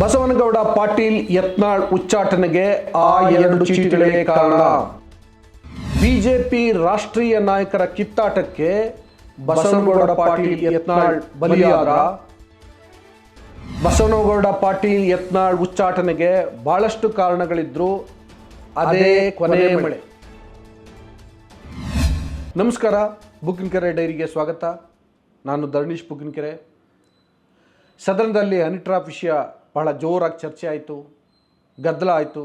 ಬಸವನಗೌಡ ಪಾಟೀಲ್ ಯತ್ನಾಳ್ ಉಚ್ಚಾಟನೆಗೆ ಆ ಎರಡು ಚೀಟಿಗಳೇ ಕಾರಣ. ಬಿಜೆಪಿ ರಾಷ್ಟ್ರೀಯ ನಾಯಕರ ಕಿತ್ತಾಟಕ್ಕೆ ಬಸವನಗೌಡ ಪಾಟೀಲ್ ಯತ್ನಾಳ್ ಬಲಿಯಾದ ಬಸವನಗೌಡ ಪಾಟೀಲ್ ಯತ್ನಾಳ್ ಉಚ್ಚಾಟನೆಗೆ ಬಹಳಷ್ಟು ಕಾರಣಗಳಿದ್ರು. ಅದೇ ಕೊನೆಯ ಮಳೆ. ನಮಸ್ಕಾರ ಬುಕ್ಕಿನಕೆರೆ ಡೈರಿಗೆ ಸ್ವಾಗತ. ನಾನು ಧರಣೀಶ್ ಬುಕ್ಕಿನಕೆರೆ ಸದನದಲ್ಲಿ ಹನಿ ಟ್ರಾಪ್ ವಿಷಯ ಬಹಳ ಜೋರಾಗಿ ಚರ್ಚೆ ಆಯಿತು, ಗದ್ದಲ ಆಯಿತು.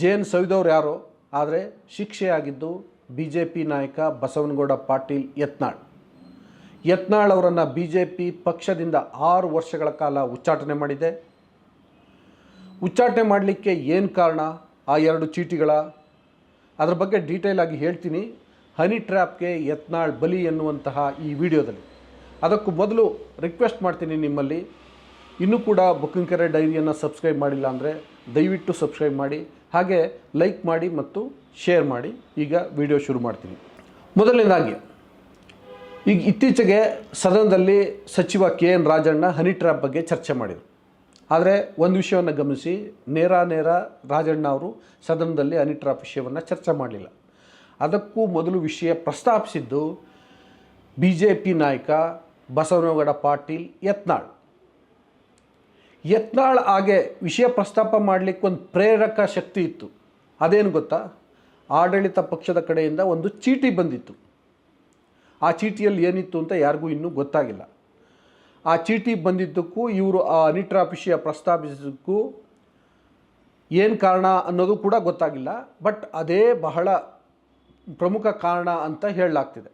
ಜೇನ್ ಸವಿದವ್ರು ಯಾರೋ, ಆದರೆ ಶಿಕ್ಷೆಯಾಗಿದ್ದು ಬಿ ಜೆ ಪಿ ನಾಯಕ ಬಸವನಗೌಡ ಪಾಟೀಲ್ ಯತ್ನಾಳ್. ಯತ್ನಾಳ್ ಅವರನ್ನು ಬಿ ಜೆ ಪಿ ಪಕ್ಷದಿಂದ ಆರು ವರ್ಷಗಳ ಕಾಲ ಉಚ್ಚಾಟನೆ ಮಾಡಿದೆ. ಉಚ್ಚಾಟನೆ ಮಾಡಲಿಕ್ಕೆ ಏನು ಕಾರಣ? ಆ ಎರಡು ಚೀಟಿಗಳ. ಅದರ ಬಗ್ಗೆ ಡೀಟೇಲ್ ಆಗಿ ಹೇಳ್ತೀನಿ. ಹನಿ ಟ್ರ್ಯಾಪ್ಗೆ ಯತ್ನಾಳ್ ಬಲಿ ಎನ್ನುವಂತಹ ಈ ವಿಡಿಯೋದಲ್ಲಿ. ಅದಕ್ಕೂ ಮೊದಲು ರಿಕ್ವೆಸ್ಟ್ ಮಾಡ್ತೀನಿ ನಿಮ್ಮಲ್ಲಿ ಇನ್ನೂ ಕೂಡ ಬುಕ್ಕಿಂಗ್ ಕೆರೆ ಡೈರಿಯನ್ನು ಸಬ್ಸ್ಕ್ರೈಬ್ ಮಾಡಿಲ್ಲ ಅಂದರೆ ದಯವಿಟ್ಟು ಸಬ್ಸ್ಕ್ರೈಬ್ ಮಾಡಿ, ಹಾಗೆ ಲೈಕ್ ಮಾಡಿ ಮತ್ತು ಶೇರ್ ಮಾಡಿ. ಈಗ ವಿಡಿಯೋ ಶುರು ಮಾಡ್ತೀನಿ. ಮೊದಲನೇದಾಗಿ, ಈಗ ಇತ್ತೀಚೆಗೆ ಸದನದಲ್ಲಿ ಸಚಿವ K N Rajanna honey trap ಬಗ್ಗೆ ಚರ್ಚೆ ಮಾಡಿದರು. ಆದರೆ ಒಂದು ವಿಷಯವನ್ನು ಗಮನಿಸಿ, ನೇರ ನೇರ ರಾಜಣ್ಣ ಅವರು ಸದನದಲ್ಲಿ ಹನಿ ಟ್ರ್ಯಾಪ್ ವಿಷಯವನ್ನು ಚರ್ಚೆ ಮಾಡಲಿಲ್ಲ. ಅದಕ್ಕೂ ಮೊದಲು ವಿಷಯ ಪ್ರಸ್ತಾಪಿಸಿದ್ದು ಬಿ ಜೆ ಪಿ ನಾಯಕ ಬಸವನಗೌಡ ಪಾಟೀಲ್ ಯತ್ನಾಳ್. ಯತ್ನಾಳ್ ಹಾಗೆ ವಿಷಯ ಪ್ರಸ್ತಾಪ ಮಾಡಲಿಕ್ಕೆ ಒಂದು ಪ್ರೇರಕ ಶಕ್ತಿ ಇತ್ತು. ಅದೇನು ಗೊತ್ತಾ? ಆಡಳಿತ ಪಕ್ಷದ ಕಡೆಯಿಂದ ಒಂದು ಚೀಟಿ ಬಂದಿತ್ತು. ಆ ಚೀಟಿಯಲ್ಲಿ ಏನಿತ್ತು ಅಂತ ಯಾರಿಗೂ ಇನ್ನೂ ಗೊತ್ತಾಗಿಲ್ಲ. ಆ ಚೀಟಿ ಬಂದಿದ್ದಕ್ಕೂ, ಇವರು ಆ ಅನಿಟ್ರಾ ವಿಷಯ ಪ್ರಸ್ತಾಪಿಸಿದ್ದಕ್ಕೂ ಏನು ಕಾರಣ ಅನ್ನೋದು ಕೂಡ ಗೊತ್ತಾಗಿಲ್ಲ. ಬಟ್ ಅದೇ ಬಹಳ ಪ್ರಮುಖ ಕಾರಣ ಅಂತ ಹೇಳಲಾಗ್ತಿದೆ.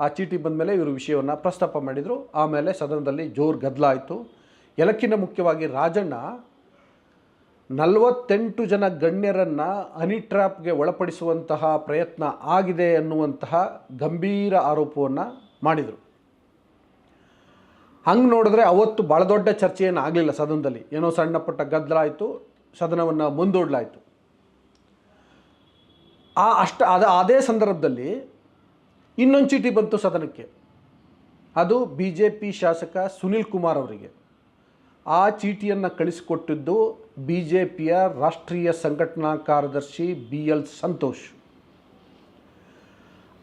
ಆ ಚೀಟಿ ಬಂದ ಮೇಲೆ ಇವರು ವಿಷಯವನ್ನು ಪ್ರಸ್ತಾಪ ಮಾಡಿದರು. ಆಮೇಲೆ ಸದನದಲ್ಲಿ ಜೋರು ಗದ್ದಲ ಆಯಿತು. ಎಲ್ಲಕ್ಕಿಂತ ಮುಖ್ಯವಾಗಿ ರಾಜಣ್ಣ ನಲವತ್ತೆಂಟು ಜನ ಗಣ್ಯರನ್ನು ಹನಿ ಟ್ರ್ಯಾಪ್ಗೆ ಒಳಪಡಿಸುವಂತಹ ಪ್ರಯತ್ನ ಆಗಿದೆ ಅನ್ನುವಂತಹ ಗಂಭೀರ ಆರೋಪವನ್ನು ಮಾಡಿದರು. ಹಂಗೆ ನೋಡಿದ್ರೆ ಅವತ್ತು ಭಾಳ ದೊಡ್ಡ ಚರ್ಚೆ ಆಗಲಿಲ್ಲ ಸದನದಲ್ಲಿ. ಏನೋ ಸಣ್ಣ ಪುಟ್ಟ ಗದ್ದಲ ಆಯಿತು ಸದನವನ್ನು ಮುಂದೂಡಲಾಯಿತು. ಆ ಅಷ್ಟ, ಅದ, ಅದೇ ಸಂದರ್ಭದಲ್ಲಿ ಇನ್ನೊಂದು ಚೀಟಿ ಬಂತು ಸದನಕ್ಕೆ. ಅದು ಬಿ ಜೆ ಪಿ ಶಾಸಕ ಸುನಿಲ್ ಕುಮಾರ್ ಅವರಿಗೆ. ಆ ಚೀಟಿಯನ್ನು ಕಳಿಸಿಕೊಟ್ಟಿದ್ದು ಬಿ ಜೆ ಪಿಯ ರಾಷ್ಟ್ರೀಯ ಸಂಘಟನಾ ಕಾರ್ಯದರ್ಶಿ ಬಿ ಎಲ್ ಸಂತೋಷ್.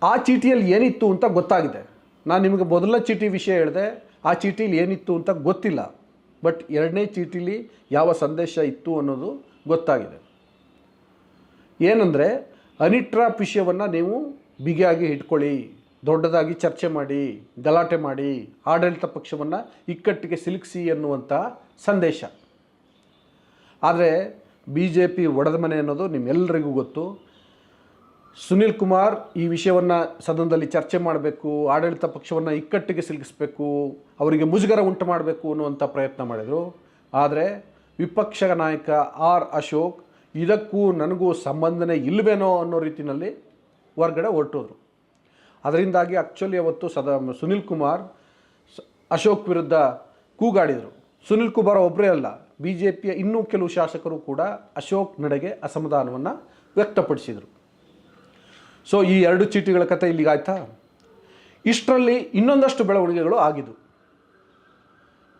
ಆ ಚೀಟಿಯಲ್ಲಿ ಏನಿತ್ತು ಅಂತ ಗೊತ್ತಾಗಿದೆ. ನಾನು ನಿಮಗೆ ಮೊದಲ ಚೀಟಿ ವಿಷಯ ಹೇಳಿದೆ, ಆ ಚೀಟಿಲಿ ಏನಿತ್ತು ಅಂತ ಗೊತ್ತಿಲ್ಲ. ಬಟ್ ಎರಡನೇ ಚೀಟಿಲಿ ಯಾವ ಸಂದೇಶ ಇತ್ತು ಅನ್ನೋದು ಗೊತ್ತಾಗಿದೆ. ಏನಂದರೆ ಅನಿಟ್ರಾಪ್ ವಿಷಯವನ್ನು ನೀವು ಬಿಗಿಯಾಗಿ ಇಟ್ಕೊಳ್ಳಿ. ದೊಡ್ಡದಾಗಿ ಚರ್ಚೆ ಮಾಡಿ, ಗಲಾಟೆ ಮಾಡಿ ಆಡಳಿತ ಪಕ್ಷವನ್ನು ಇಕ್ಕಟ್ಟಿಗೆ ಸಿಲುಕಿಸಿ ಎನ್ನುವಂಥ ಸಂದೇಶ. ಆದರೆ ಬಿ ಜೆ ಪಿ ಒಡೆದ ಮನೆ ಅನ್ನೋದು ನಿಮ್ಮೆಲ್ಲರಿಗೂ ಗೊತ್ತು. ಸುನೀಲ್ ಕುಮಾರ್ ಈ ವಿಷಯವನ್ನು ಸದನದಲ್ಲಿ ಚರ್ಚೆ ಮಾಡಬೇಕು, ಆಡಳಿತ ಪಕ್ಷವನ್ನು ಇಕ್ಕಟ್ಟಿಗೆ ಸಿಲುಕಿಸಬೇಕು, ಅವರಿಗೆ ಮುಜುಗರ ಉಂಟು ಮಾಡಬೇಕು ಅನ್ನುವಂಥ ಪ್ರಯತ್ನ ಮಾಡಿದರು. ಆದರೆ ವಿಪಕ್ಷ ನಾಯಕ ಆರ್ ಅಶೋಕ್ ಇದಕ್ಕೂ ನನಗೂ ಸಂಬಂಧನೇ ಇಲ್ಲವೇನೋ ಅನ್ನೋ ರೀತಿಯಲ್ಲಿ ಹೊರಗಡೆ ಹೊರಟೋದ್ರು. ಅದರಿಂದಾಗಿ ಆ್ಯಕ್ಚುಲಿ ಅವತ್ತು ಸದಾ ಸುನಿಲ್ ಕುಮಾರ್ ಅಶೋಕ್ ವಿರುದ್ಧ ಕೂಗಾಡಿದರು. ಸುನಿಲ್ ಕುಮಾರ್ ಒಬ್ಬರೇ ಅಲ್ಲ ಬಿ ಜೆ ಪಿಯ ಇನ್ನೂ ಕೆಲವು ಶಾಸಕರು ಕೂಡ ಅಶೋಕ್ ನಡೆಗೆ ಅಸಮಾಧಾನವನ್ನು ವ್ಯಕ್ತಪಡಿಸಿದರು. ಸೊ ಈ ಎರಡು ಚೀಟಿಗಳ ಕಥೆ ಇಲ್ಲಿಗೆ ಆಯ್ತಾ? ಇಷ್ಟರಲ್ಲಿ ಇನ್ನೊಂದಷ್ಟು ಬೆಳವಣಿಗೆಗಳು ಆಗಿದ್ದು.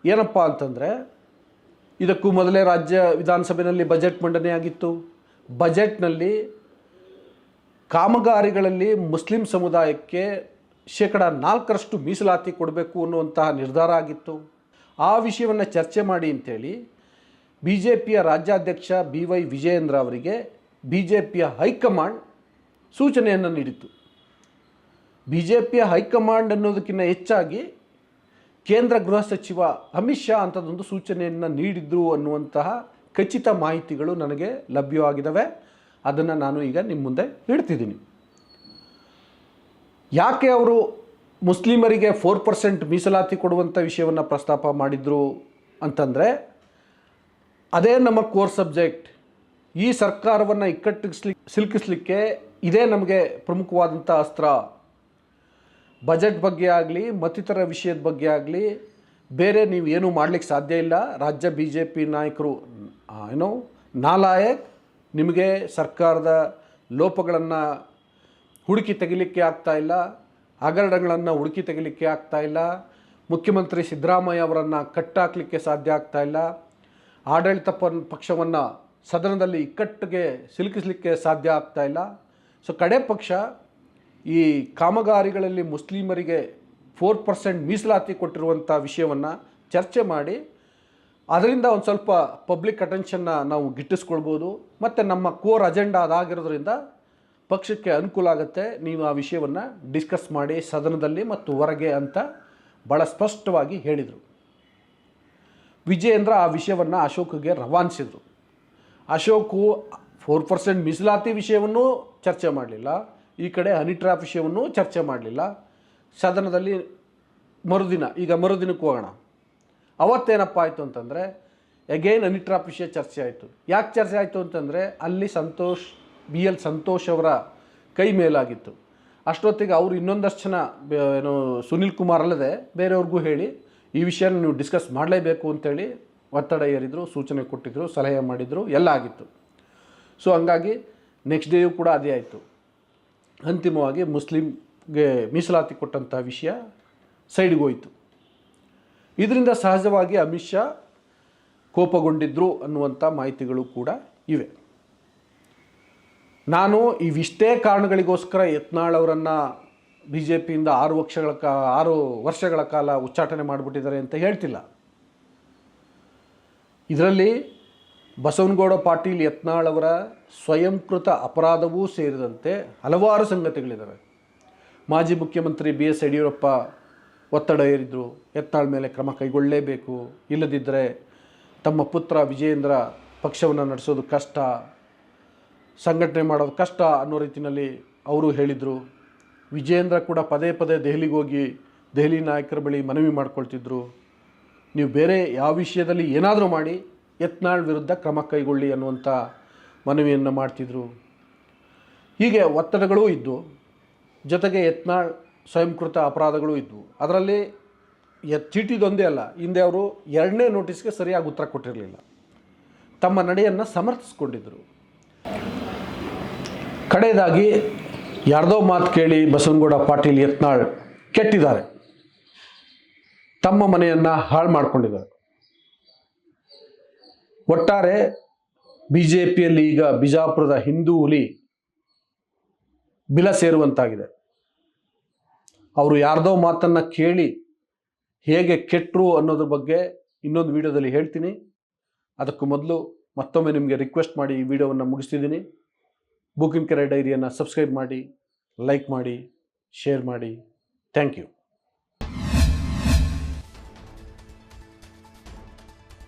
ಏನಪ್ಪ ಅಂತಂದರೆ, ಇದಕ್ಕೂ ಮೊದಲೇ ರಾಜ್ಯ ವಿಧಾನಸಭೆಯಲ್ಲಿ ಬಜೆಟ್ ಮಂಡನೆಯಾಗಿತ್ತು. ಬಜೆಟ್ನಲ್ಲಿ ಕಾಮಗಾರಿಗಳಲ್ಲಿ ಮುಸ್ಲಿಂ ಸಮುದಾಯಕ್ಕೆ ಶೇಕಡ ನಾಲ್ಕರಷ್ಟು ಮೀಸಲಾತಿ ಕೊಡಬೇಕು ಅನ್ನುವಂತಹ ನಿರ್ಧಾರ ಆಗಿತ್ತು. ಆ ವಿಷಯವನ್ನು ಚರ್ಚೆ ಮಾಡಿ ಅಂತೇಳಿ ಬಿ ಜೆ ಪಿಯ ರಾಜ್ಯಾಧ್ಯಕ್ಷ ಬಿ ವೈ ವಿಜಯೇಂದ್ರ ಅವರಿಗೆ ಬಿ ಜೆ ಪಿಯ ಹೈಕಮಾಂಡ್ ಸೂಚನೆಯನ್ನು ನೀಡಿತು ಬಿ ಜೆ ಪಿಯ ಹೈಕಮಾಂಡ್ ಅನ್ನೋದಕ್ಕಿಂತ ಹೆಚ್ಚಾಗಿ ಕೇಂದ್ರ ಗೃಹ ಸಚಿವ ಅಮಿತ್ ಶಾ ಅಂಥದ್ದೊಂದು ಸೂಚನೆಯನ್ನು ನೀಡಿದ್ರು ಅನ್ನುವಂತಹ ಖಚಿತ ಮಾಹಿತಿಗಳು ನನಗೆ ಲಭ್ಯವಾಗಿದ್ದಾವೆ ಅದನ್ನು ನಾನು ಈಗ ನಿಮ್ಮ ಮುಂದೆ ಇಡ್ತಿದ್ದೀನಿ. ಯಾಕೆ ಅವರು ಮುಸ್ಲಿಮರಿಗೆ ಫೋರ್ ಪರ್ಸೆಂಟ್ ಮೀಸಲಾತಿ ಕೊಡುವಂಥ ವಿಷಯವನ್ನು ಪ್ರಸ್ತಾಪ ಮಾಡಿದರು ಅಂತಂದರೆ, ಅದೇ ನಮ್ಮ ಕೋರ್ ಸಬ್ಜೆಕ್ಟ್ ಈ ಸರ್ಕಾರವನ್ನು ಇಕ್ಕಟ್ಟಿಸ್ಲಿ, ಸಿಲುಕಿಸ್ಲಿಕ್ಕೆ ಇದೇ ನಮಗೆ ಪ್ರಮುಖವಾದಂಥ ಅಸ್ತ್ರ. ಬಜೆಟ್ ಬಗ್ಗೆ ಆಗಲಿ, ಮತ್ತಿತರ ವಿಷಯದ ಬಗ್ಗೆ ಆಗಲಿ, ಬೇರೆ ನೀವು ಏನೂ ಮಾಡಲಿಕ್ಕೆ ಸಾಧ್ಯ ಇಲ್ಲ. ರಾಜ್ಯ ಬಿ ಜೆ ಪಿ ನಾಯಕರು ಏನೋ ನಾಲಾಯಕ್ ನಿಮಗೆ ಸರ್ಕಾರದ ಲೋಪಗಳನ್ನು ಹುಡುಕಿ ತೆಗಿಲಿಕ್ಕೆ ಆಗ್ತಾ ಇಲ್ಲ, ಹಗರಣಗಳನ್ನು ಹುಡುಕಿ ತೆಗಿಲಿಕ್ಕೆ ಆಗ್ತಾ ಇಲ್ಲ, ಮುಖ್ಯಮಂತ್ರಿ ಸಿದ್ದರಾಮಯ್ಯ ಅವರನ್ನು ಕಟ್ಟಾಕಲಿಕ್ಕೆ ಸಾಧ್ಯ ಆಗ್ತಾ ಇಲ್ಲ, ಆಡಳಿತ ಪಕ್ಷವನ್ನು ಸದನದಲ್ಲಿ ಇಕ್ಕಟ್ಟಿಗೆ ಸಿಲುಕಿಸಲಿಕ್ಕೆ ಸಾಧ್ಯ ಆಗ್ತಾ ಇಲ್ಲ. ಸೊ ಕಡೆ ಪಕ್ಷ ಈ ಕಾಮಗಾರಿಗಳಲ್ಲಿ ಮುಸ್ಲಿಮರಿಗೆ ಫೋರ್ ಪರ್ಸೆಂಟ್ ಮೀಸಲಾತಿ ಕೊಟ್ಟಿರುವಂಥ ವಿಷಯವನ್ನು ಚರ್ಚೆ ಮಾಡಿ ಅದರಿಂದ ಒಂದು ಸ್ವಲ್ಪ ಪಬ್ಲಿಕ್ ಅಟೆನ್ಷನ್ನ ನಾವು ಗಿಟ್ಟಿಸ್ಕೊಳ್ಬೋದು. ಮತ್ತು ನಮ್ಮ ಕೋರ್ ಅಜೆಂಡಾ ಅದಾಗಿರೋದ್ರಿಂದ ಪಕ್ಷಕ್ಕೆ ಅನುಕೂಲ ಆಗುತ್ತೆ. ನೀವು ಆ ವಿಷಯವನ್ನು ಡಿಸ್ಕಸ್ ಮಾಡಿ ಸದನದಲ್ಲಿ ಮತ್ತು ಹೊರಗೆ ಅಂತ ಭಾಳ ಸ್ಪಷ್ಟವಾಗಿ ಹೇಳಿದರು. ವಿಜಯೇಂದ್ರ ಆ ವಿಷಯವನ್ನು ಅಶೋಕ್ಗೆ ರವಾನಿಸಿದರು. ಅಶೋಕು ಫೋರ್ ಪರ್ಸೆಂಟ್ ಮೀಸಲಾತಿ ವಿಷಯವನ್ನು ಚರ್ಚೆ ಮಾಡಲಿಲ್ಲ. ಈ ಕಡೆ ಹನಿ ವಿಷಯವನ್ನು ಚರ್ಚೆ ಮಾಡಲಿಲ್ಲ. ಸದನದಲ್ಲಿ ಮರುದಿನ, ಈಗ ಮರುದಿನಕ್ಕೆ ಹೋಗೋಣ. ಅವತ್ತೇನಪ್ಪ ಆಯಿತು ಅಂತಂದರೆ ಎಗೈನ್ ಅನಿಟ್ರಾಪ್ ವಿಷಯ ಚರ್ಚೆ ಆಯಿತು. ಯಾಕೆ ಚರ್ಚೆ ಆಯಿತು ಅಂತಂದರೆ, ಅಲ್ಲಿ ಸಂತೋಷ್ ಬಿ ಎಲ್ ಸಂತೋಷ್ ಅವರ ಕೈ ಮೇಲಾಗಿತ್ತು. ಅಷ್ಟೊತ್ತಿಗೆ ಅವರು ಇನ್ನೊಂದಷ್ಟು ಜನ ಏನು, ಸುನಿಲ್ ಕುಮಾರ್ ಅಲ್ಲದೆ ಬೇರೆಯವ್ರಿಗೂ ಹೇಳಿ, ಈ ವಿಷಯನ ನೀವು ಡಿಸ್ಕಸ್ ಮಾಡಲೇಬೇಕು ಅಂತೇಳಿ ಒತ್ತಡ ಏರಿದ್ರು ಸೂಚನೆ ಕೊಟ್ಟಿದ್ದರು ಸಲಹೆ ಮಾಡಿದರು, ಎಲ್ಲ ಆಗಿತ್ತು. ಸೊ ಹಂಗಾಗಿ ನೆಕ್ಸ್ಟ್ ಡೇಯೂ ಕೂಡ ಅದೇ ಆಯಿತು. ಅಂತಿಮವಾಗಿ ಮುಸ್ಲಿಮ್ಗೆ ಮೀಸಲಾತಿ ಕೊಟ್ಟಂಥ ವಿಷಯ ಸೈಡ್ಗೆ ಹೋಯಿತು. ಇದರಿಂದ ಸಹಜವಾಗಿ ಅಮಿತ್ ಶಾ ಕೋಪಗೊಂಡಿದ್ದರು ಅನ್ನುವಂಥ ಮಾಹಿತಿಗಳು ಕೂಡ ಇವೆ. ನಾನು ಇವಿಷ್ಟೇ ಕಾರಣಗಳಿಗೋಸ್ಕರ ಯತ್ನಾಳ್ ಅವರನ್ನು ಬಿ ಜೆ ಪಿಯಿಂದ ಆರು ವರ್ಷಗಳ ಕಾ, ಆರು ವರ್ಷಗಳ ಕಾಲ ಉಚ್ಚಾಟನೆ ಮಾಡಿಬಿಟ್ಟಿದ್ದಾರೆ ಅಂತ ಹೇಳ್ತಿಲ್ಲ. ಇದರಲ್ಲಿ ಬಸವನಗೌಡ ಪಾಟೀಲ್, ಯತ್ನಾಳ್ ಅವರ ಸ್ವಯಂಕೃತ ಅಪರಾಧವೂ ಸೇರಿದಂತೆ ಹಲವಾರು ಸಂಗತಿಗಳಿದ್ದಾವೆ ಮಾಜಿ ಮುಖ್ಯಮಂತ್ರಿ ಬಿ ಎಸ್ ಯಡಿಯೂರಪ್ಪ ಒತ್ತಡ ಏರಿದ್ರು, ಎತ್ತಾಳ್ ಮೇಲೆ ಕ್ರಮ ಕೈಗೊಳ್ಳಲೇಬೇಕು ಇಲ್ಲದಿದ್ದರೆ ತಮ್ಮ ಪುತ್ರ ವಿಜಯೇಂದ್ರ ಪಕ್ಷವನ್ನು ನಡೆಸೋದು ಕಷ್ಟ. ಸಂಘಟನೆ ಮಾಡೋದು ಕಷ್ಟ ಅನ್ನೋ ರೀತಿಯಲ್ಲಿ ಅವರು ಹೇಳಿದರು. ವಿಜಯೇಂದ್ರ ಕೂಡ ಪದೇ ಪದೇ ದೆಹಲಿಗೆ ಹೋಗಿ ದೆಹಲಿ ನಾಯಕರ ಬಳಿ ಮನವಿ ಮಾಡ್ಕೊಳ್ತಿದ್ರು. ನೀವು ಬೇರೆ ಯಾವ ವಿಷಯದಲ್ಲಿ ಏನಾದರೂ ಮಾಡಿ ಯತ್ನಾಳ್ ವಿರುದ್ಧ ಕ್ರಮ ಕೈಗೊಳ್ಳಿ ಅನ್ನುವಂಥ ಮನವಿಯನ್ನು ಮಾಡ್ತಿದ್ರು. ಹೀಗೆ ಒತ್ತಡಗಳೂ ಇದ್ದು, ಜೊತೆಗೆ ಯತ್ನಾಳ್ ಸ್ವಯಂಕೃತ ಅಪರಾಧಗಳು ಇದ್ವು. ಅದರಲ್ಲಿ ಚೀಟಿದೊಂದೇ ಅಲ್ಲ. ಹಿಂದೆ ಅವರು ಎರಡನೇ ನೋಟಿಸ್ಗೆ ಸರಿಯಾಗಿ ಉತ್ತರ ಕೊಟ್ಟಿರಲಿಲ್ಲ. ತಮ್ಮ ನಡೆಯನ್ನು ಸಮರ್ಥಿಸ್ಕೊಂಡಿದ್ದರು ಕಡೆಯದಾಗಿ ಯಾರ್ದೋ ಮಾತು ಕೇಳಿ ಬಸವನಗೌಡ ಪಾಟೀಲ್ ಯತ್ನಾಳ್ ಕೆಟ್ಟಿದ್ದಾರೆ. ತಮ್ಮ ಮನೆಯನ್ನು ಹಾಳು ಮಾಡ್ಕೊಂಡಿದ್ದಾರೆ. ಒಟ್ಟಾರೆ ಬಿ ಜೆ ಪಿಯಲ್ಲಿ ಈಗ ಬಿಜಾಪುರದ ಹಿಂದೂ ಹುಲಿ ಬಿಲ ಸೇರುವಂತಾಗಿದೆ. ಅವರು ಯಾರ್ದೋ ಮಾತನ್ನು ಕೇಳಿ ಹೇಗೆ ಕೆಟ್ಟರು ಅನ್ನೋದ್ರ ಬಗ್ಗೆ ಇನ್ನೊಂದು ವಿಡಿಯೋದಲ್ಲಿ ಹೇಳ್ತೀನಿ. ಅದಕ್ಕೂ ಮೊದಲು ಮತ್ತೊಮ್ಮೆ ನಿಮಗೆ ರಿಕ್ವೆಸ್ಟ್ ಮಾಡಿ ಈ ವಿಡಿಯೋವನ್ನು ಮುಗಿಸ್ತಿದ್ದೀನಿ. ಬುಕಿಂಗ್ ಕೆರೆ ಡೈರಿಯನ್ನು ಸಬ್ಸ್ಕ್ರೈಬ್ ಮಾಡಿ ಲೈಕ್ ಮಾಡಿ ಶೇರ್ ಮಾಡಿ. Thank you